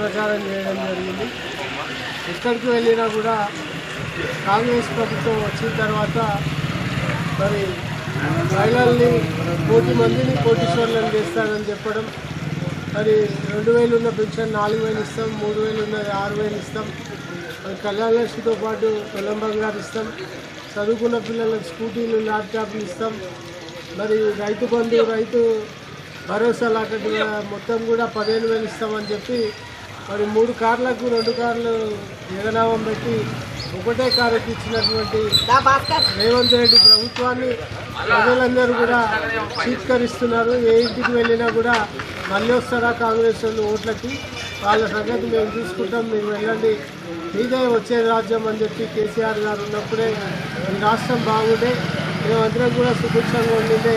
ప్రచారం చేయడం జరిగింది. ఎక్కడికి వెళ్ళినా కూడా కాంగ్రెస్ ప్రభుత్వం వచ్చిన తర్వాత మరి మహిళల్ని కోటి మందిని కోటీశ్వర్లను చేస్తానని చెప్పడం. మరి రెండు వేలు ఉన్న పెన్షన్ నాలుగు వేలు ఇస్తాం మూడు వేలు ఉన్నది ఆరు వేలు ఇస్తాం. మరి కళ్యాణ లక్ష్మితో పాటు పొలం బంగారు ఇస్తాం. చదువుకున్న పిల్లలకు స్కూటీలు ల్యాప్టాప్లు ఇస్తాం. మరి రైతు బంధు రైతు భరోసా లాంటి మొత్తం కూడా పదిహేను వేలు ఇస్తామని చెప్పి మరి మూడు కార్లకు రెండు కార్లు ఎగనామం పెట్టి ఒకటే కారు ఇచ్చినటువంటి రేవంత్ రెడ్డి ప్రభుత్వాన్ని ప్రజలందరూ కూడా చీత్కరిస్తున్నారు. ఏ ఇంటికి వెళ్ళినా కూడా మళ్ళీ వస్తారా కాంగ్రెస్ వాళ్ళు ఓట్లకి? వాళ్ళ సంగతి మేము చూసుకుంటాం మీరు వెళ్ళండి. మీదే వచ్చే రాజ్యం అని చెప్పి కేసీఆర్ గారు ఉన్నప్పుడే ఈ రాష్ట్రం బాగుండే. మేమందరం కూడా సుభిక్షంగా ఉండిండే.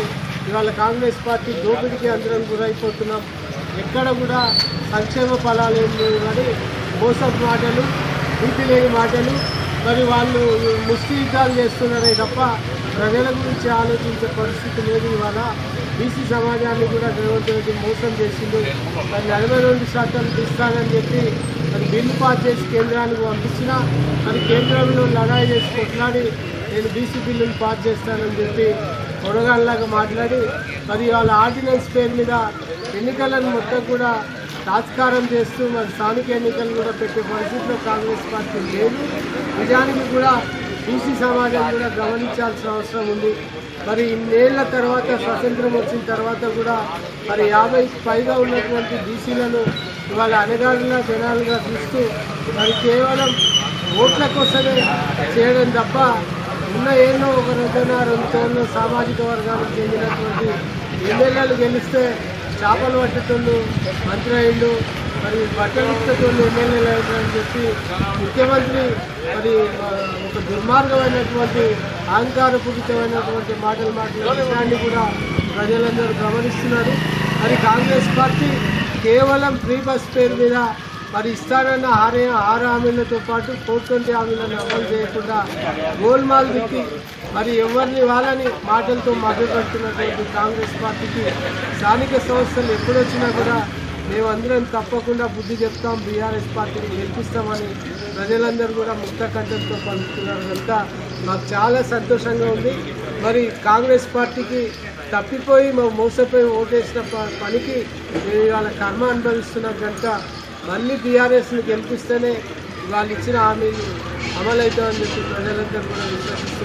ఇవాళ కాంగ్రెస్ పార్టీ దోపిడీకి అందరం గురైపోతున్నాం. ఎక్కడ కూడా సంక్షేమ ఫలాలు ఏం లేవు కానీ మోసం మాటలు నీతి లేని మాటలు మరి వాళ్ళు ముష్టి యుద్ధాలు చేస్తున్నారే తప్ప ప్రజల గురించి ఆలోచించే పరిస్థితి లేదు ఇవాళ. బీసీ సమాజాన్ని కూడా రేవంత్ రెడ్డి మోసం చేసిండు. మరి నలభై రెండు శాతం ఇస్తానని చెప్పి మరి బిల్లు పాస్ చేసి కేంద్రానికి పంపించినా మరి కేంద్రంలో లడాయి చేసి కొట్లాడి నేను బీసీ బిల్లును పాస్ చేస్తానని చెప్పి కొడగాళ్ళలాగా మాట్లాడి మరి వాళ్ళ ఆర్డినెన్స్ పేరు మీద ఎన్నికలను మొత్తం కూడా తాత్కారం చేస్తూ మరి స్థానిక ఎన్నికలు కూడా పెట్టే పరిస్థితిలో కాంగ్రెస్ పార్టీ లేదు. నిజానికి కూడా బీసీ సమాజం కూడా గమనించాల్సిన అవసరం ఉంది. మరి ఇన్నేళ్ళ తర్వాత స్వతంత్రం వచ్చిన తర్వాత కూడా మరి యాభై పైగా ఉన్నటువంటి బీసీలను ఇవాళ అనగాడిన జనాలుగా చూస్తూ మరి కేవలం ఓట్ల కోసమే చేయడం తప్ప ఉన్న ఏళ్ళో ఒక రోజున రెండు సామాజిక వర్గాలకు చెందినటువంటి ఎమ్మెల్యేలు గెలిస్తే చేపలు పట్టేటోళ్ళు మంత్రి అయ్యిండు మరి బట్టలు ఇచ్చేటోళ్ళు ఎమ్మెల్యేలు అని చెప్పి ముఖ్యమంత్రి మరి ఒక దుర్మార్గమైనటువంటి అహంకారపూరితమైనటువంటి మాటలు మాట్లాడే విషయాన్ని కూడా ప్రజలందరూ గమనిస్తున్నారు. మరి కాంగ్రెస్ పార్టీ కేవలం ఫ్రీ బస్ పేరు మీద మరి ఇస్తానన్న ఆరు ఆరు హామీలతో పాటు ఫోర్ ట్వంటీ హామీలను అమలు చేయకుండా గోల్మాల్ దిక్కి మరి ఎవరిని వాళ్ళని మాటలతో మభ్యపెడుతున్నటువంటి కాంగ్రెస్ పార్టీకి స్థానిక సంస్థలు ఎప్పుడొచ్చినా కూడా మేమందరం తప్పకుండా బుద్ధి చెప్తాం బీఆర్ఎస్ పార్టీని గెలిపిస్తామని ప్రజలందరూ కూడా ముక్త కంఠంతో పలుకుతున్నారు కనుక మాకు చాలా సంతోషంగా ఉంది. మరి కాంగ్రెస్ పార్టీకి తప్పిపోయి మా మోసపోయి ఓటేసిన ప- పనికి మేము ఇవాళ కర్మ అనుభవిస్తున్నాం కనుక మళ్ళీ టీఆర్ఎస్ని గెలిపిస్తేనే వాళ్ళు ఇచ్చిన హామీలు అమలవుతామని చెప్పి ప్రజలందరూ కూడా విశ్వసిస్తున్నారు.